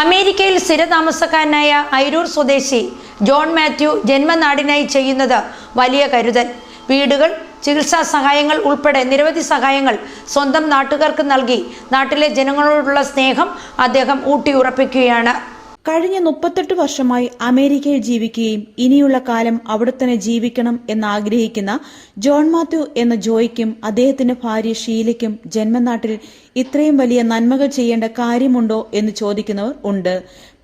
അമേരിക്കയിൽ സ്ഥിരതാമസക്കാരനായ ഐരൂർ സ്വദേശി ജോൺ മാത്യു ജന്മനാടിനായി ചെയ്യുന്നത് വലിയ കരുതൽ. വീടുകൾ ചികിത്സാ സഹായങ്ങൾ ഉൾപ്പെടെ നിരവധി സഹായങ്ങൾ സ്വന്തം നാട്ടുകാർക്ക് നൽകി. നാട്ടിലെ ജനങ്ങളോടുള്ള സ്നേഹം അദ്ദേഹം ഊട്ടിയുറപ്പിക്കുകയാണ്. കഴിഞ്ഞ മുപ്പത്തെട്ട് വർഷമായി അമേരിക്കയിൽ ജീവിക്കുകയും ഇനിയുള്ള കാലം അവിടെ തന്നെ ജീവിക്കണം എന്നാഗ്രഹിക്കുന്ന ജോൺ മാത്യു എന്ന ജോയ്ക്കും അദ്ദേഹത്തിന്റെ ഭാര്യ ഷീലയ്ക്കും ജന്മനാട്ടിൽ ഇത്രയും വലിയ നന്മകൾ ചെയ്യേണ്ട കാര്യമുണ്ടോ എന്ന് ചോദിക്കുന്നവർ ഉണ്ട്.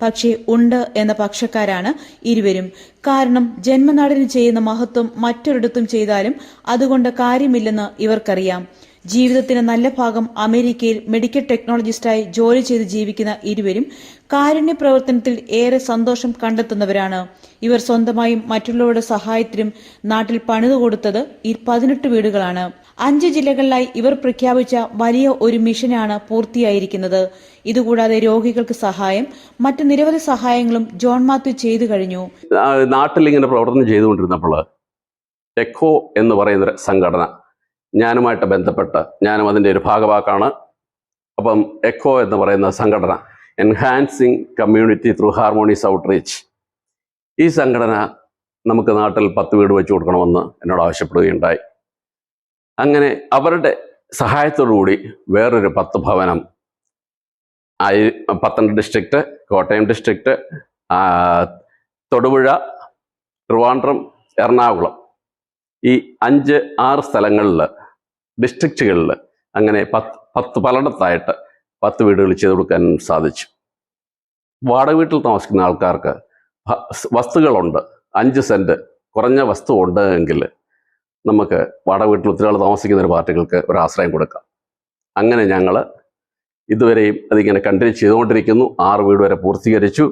പക്ഷേ ഉണ്ട് എന്ന പക്ഷക്കാരാണ് ഇരുവരും. കാരണം ജന്മനാടിന് ചെയ്യുന്ന മഹത്വം മറ്റൊരിടത്തും ചെയ്താലും അതുകൊണ്ട് കാര്യമില്ലെന്ന് ഇവർക്കറിയാം. ജീവിതത്തിന്റെ നല്ല ഭാഗം അമേരിക്കയിൽ മെഡിക്കൽ ടെക്നോളജിസ്റ്റായി ജോലി ചെയ്ത് ജീവിക്കുന്ന ഇരുവരും കാരുണ്യ പ്രവർത്തനത്തിൽ ഏറെ സന്തോഷം കണ്ടെത്തുന്നവരാണ്. ഇവർ സ്വന്തമായും മറ്റുള്ളവരുടെ സഹായത്തിനും നാട്ടിൽ പണിതു കൊടുത്തത് ഈ പതിനെട്ട് വീടുകളാണ്. അഞ്ച് ജില്ലകളിലായി ഇവർ പ്രഖ്യാപിച്ച വലിയ ഒരു മിഷനാണ് പൂർത്തിയായിരിക്കുന്നത്. ഇതുകൂടാതെ രോഗികൾക്ക് സഹായം മറ്റു നിരവധി സഹായങ്ങളും ജോൺ മാത്യു ചെയ്തു കഴിഞ്ഞു. നാട്ടിൽ ഇങ്ങനെ പ്രവർത്തനം ചെയ്തുകൊണ്ടിരുന്നപ്പോൾ എക്കോ എന്ന് പറയുന്ന സംഘടന ഞാനുമായിട്ട് ബന്ധപ്പെട്ട് ഞാനും അതിന്റെ ഒരു ഭാഗവാക്കാണ്. അപ്പം എക്കോ എന്ന് പറയുന്ന സംഘടന enhancing community through harmonious outreach ഈ സംഘടന നമുക്ക് നാട്ടിൽ പത്ത് വീട് വെച്ച് കൊടുക്കണമെന്ന് എന്നോട് ആവശ്യപ്പെടുകയുണ്ടായി. അങ്ങനെ അവരുടെ സഹായത്തോടു കൂടി വേറൊരു പത്ത് ഭവനം പത്തനംതിട്ട ഡിസ്ട്രിക്റ്റ് കോട്ടയം ഡിസ്ട്രിക്റ്റ് തൊടുപുഴ ട്രിവാൻഡ്രം എറണാകുളം ഈ അഞ്ച് ആറ് സ്ഥലങ്ങളിൽ ഡിസ്ട്രിക്റ്റുകളിൽ അങ്ങനെ പത്ത് പത്ത് പലയിടത്തായിട്ട് പത്ത് വീടുകൾ ചെയ്തു കൊടുക്കാൻ സാധിച്ചു. വാടക വീട്ടിൽ താമസിക്കുന്ന ആൾക്കാർക്ക് വസ്തുക്കളുണ്ട്. അഞ്ച് സെന്റ് കുറഞ്ഞ വസ്തു ഉണ്ട് എങ്കിൽ നമുക്ക് വാടക വീട്ടിൽ ഒത്തിരി ആൾ താമസിക്കുന്ന ഒരു പാർട്ടികൾക്ക് ഒരു ആശ്രയം കൊടുക്കാം. അങ്ങനെ ഞങ്ങൾ ഇതുവരെയും അതിങ്ങനെ കണ്ടിന്യൂ ചെയ്തുകൊണ്ടിരിക്കുന്നു. ആറ് വീട് വരെ പൂർത്തീകരിച്ചു.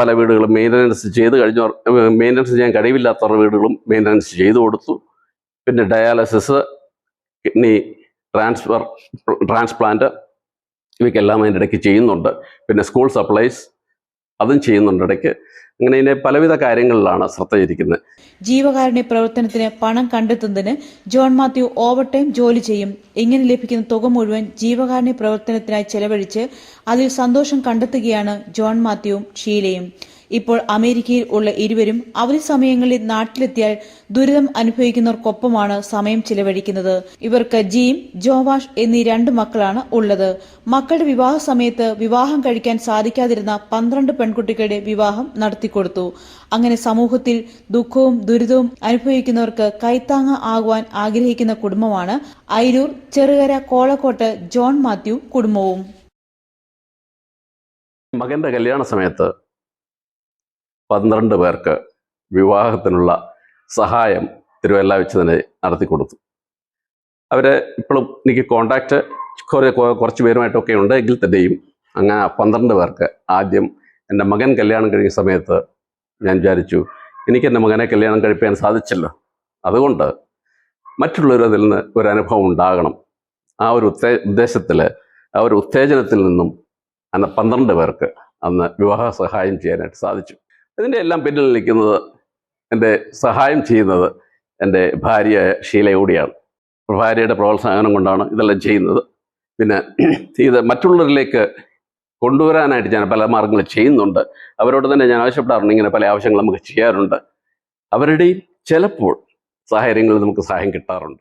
പല വീടുകളും മെയിന്റനൻസ് ചെയ്ത് കഴിഞ്ഞ മെയിന്റനൻസ് ചെയ്യാൻ കഴിവില്ലാത്തവരുടെ വീടുകളും മെയിന്റനൻസ് ചെയ്തു കൊടുത്തു. പിന്നെ ഡയാലിസിസ് കിഡ്നി ട്രാൻസ്ഫർ ട്രാൻസ്പ്ലാന്റ് ഇവയ്ക്കെല്ലാം അതിന്റെ ഇടയ്ക്ക് ചെയ്യുന്നുണ്ട്. പിന്നെ സ്കൂൾ സപ്ലൈസ് അതും ചെയ്യുന്നുണ്ട്. ഇടയ്ക്ക് അങ്ങനെ ഇതിന്റെ പലവിധ കാര്യങ്ങളിലാണ് ശ്രദ്ധ ഇരിക്കുന്നത് ജീവകാരുണ്യ പ്രവർത്തനത്തിന് പണം കണ്ടെത്തുന്നതിന് ജോൺ മാത്യു ഓവർ ടൈം ജോലി ചെയ്യും. ഇങ്ങനെ ലഭിക്കുന്ന തുക മുഴുവൻ ജീവകാരുണ്യ പ്രവർത്തനത്തിനായി ചെലവഴിച്ച് അതിൽ സന്തോഷം കണ്ടെത്തുകയാണ് ജോൺ മാത്യുവും ഷീലയും. ഇപ്പോൾ അമേരിക്കയിൽ ഉള്ള ഇരുവരും അവധി സമയങ്ങളിൽ നാട്ടിലെത്തിയാൽ ദുരിതം അനുഭവിക്കുന്നവർക്കൊപ്പമാണ് സമയം ചിലവഴിക്കുന്നത്. ഇവർക്ക് ജീം ജോവാഷ് എന്നീ രണ്ട് മക്കളാണ് ഉള്ളത്. മക്കളുടെ വിവാഹ സമയത്ത് വിവാഹം കഴിക്കാൻ സാധിക്കാതിരുന്ന പന്ത്രണ്ട് പെൺകുട്ടികളുടെ വിവാഹം നടത്തിക്കൊടുത്തു. അങ്ങനെ സമൂഹത്തിൽ ദുഃഖവും ദുരിതവും അനുഭവിക്കുന്നവർക്ക് കൈത്താങ്ങ ആകുവാൻ ആഗ്രഹിക്കുന്ന കുടുംബമാണ് ഐരൂർ ചെറുകര കോളക്കോട്ട് ജോൺ മാത്യു കുടുംബവും. മകന്റെ കല്യാണ സമയത്ത് പന്ത്രണ്ട് പേർക്ക് വിവാഹത്തിനുള്ള സഹായം തിരുവല്ല വെച്ച് തന്നെ നടത്തി കൊടുത്തു. അവർ ഇപ്പോഴും എനിക്ക് കോണ്ടാക്റ്റ് കുറേ കുറച്ച് പേരുമായിട്ടൊക്കെ ഉണ്ട് എങ്കിൽ തന്നെയും അങ്ങനെ പന്ത്രണ്ട് പേർക്ക് ആദ്യം എന്റെ മകൻ കല്യാണം കഴിഞ്ഞ സമയത്ത് ഞാൻ വിചാരിച്ചു എനിക്ക് എന്റെ മകനെ കല്യാണം കഴിപ്പിക്കാൻ സാധിച്ചല്ലോ. അതുകൊണ്ട് മറ്റുള്ളവർ അതിൽ നിന്ന് ഒരു അനുഭവം ഉണ്ടാകണം. ആ ഒരു ഉത്തേ ഉദ്ദേശത്തിൽ ആ ഒരു ഉത്തേജനത്തിൽ നിന്നും അന്ന് പന്ത്രണ്ട് പേർക്ക് അന്ന് വിവാഹ സഹായം ചെയ്യാനായിട്ട് സാധിച്ചു. ഇതിന്റെ എല്ലാം പിന്നിൽ നിൽക്കുന്നത് എന്റെ സഹായം ചെയ്യുന്നത് എന്റെ ഭാര്യ ഷീല കൂടിയാണ്. ഭാര്യയുടെ പ്രോത്സാഹനം കൊണ്ടാണ് ഇതെല്ലാം ചെയ്യുന്നത്. പിന്നെ ഇത് മറ്റുള്ളവരിലേക്ക് കൊണ്ടുവരാനായിട്ട് ഞാൻ പല മാർഗങ്ങൾ ചെയ്യുന്നുണ്ട്. അവരോട് തന്നെ ഞാൻ ആവശ്യപ്പെടാറുണ്ട്. ഇങ്ങനെ പല ആവശ്യങ്ങൾ നമുക്ക് ചെയ്യാറുണ്ട്. അവരുടെയും ചിലപ്പോൾ സാഹചര്യങ്ങളിൽ നമുക്ക് സഹായം കിട്ടാറുണ്ട്.